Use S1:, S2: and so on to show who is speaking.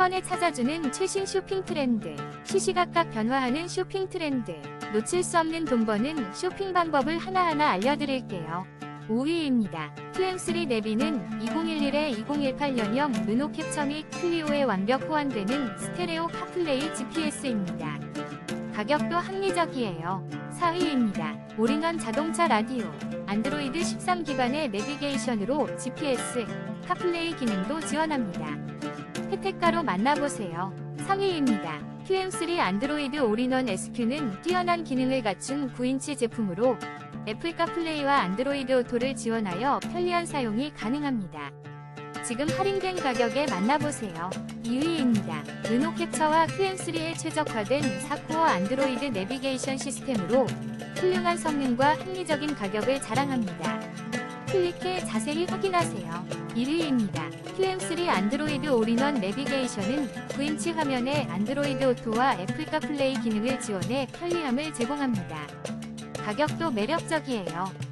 S1: 번에 찾아주는 최신 쇼핑 트렌드, 시시각각 변화하는 쇼핑 트렌드, 놓칠 수 없는 돈 버는 쇼핑 방법을 하나하나 알려드릴게요. 5위입니다. QM3 내비는 2011에 2018년형 르노 캡처 및 클리오에 완벽 호환되는 스테레오 카플레이 GPS입니다. 가격도 합리적이에요. 4위입니다. 올인원 자동차 라디오. 안드로이드 13 기반의 내비게이션으로 GPS, 카플레이 기능도 지원합니다. 혜택가로 만나보세요. 3위입니다. QM3 안드로이드 올인원 SQ는 뛰어난 기능을 갖춘 9인치 제품으로 애플 카 플레이와 안드로이드 오토를 지원하여 편리한 사용이 가능합니다. 지금 할인된 가격에 만나보세요. 2위입니다. 르노 캡처와 QM3에 최적화된 4코어 안드로이드 내비게이션 시스템으로 훌륭한 성능과 합리적인 가격을 자랑합니다. 클릭해 자세히 확인하세요. 1위입니다. QM3 안드로이드 올인원 내비게이션은 9인치 화면에 안드로이드 오토와 애플 카플레이 기능을 지원해 편리함을 제공합니다. 가격도 매력적이에요.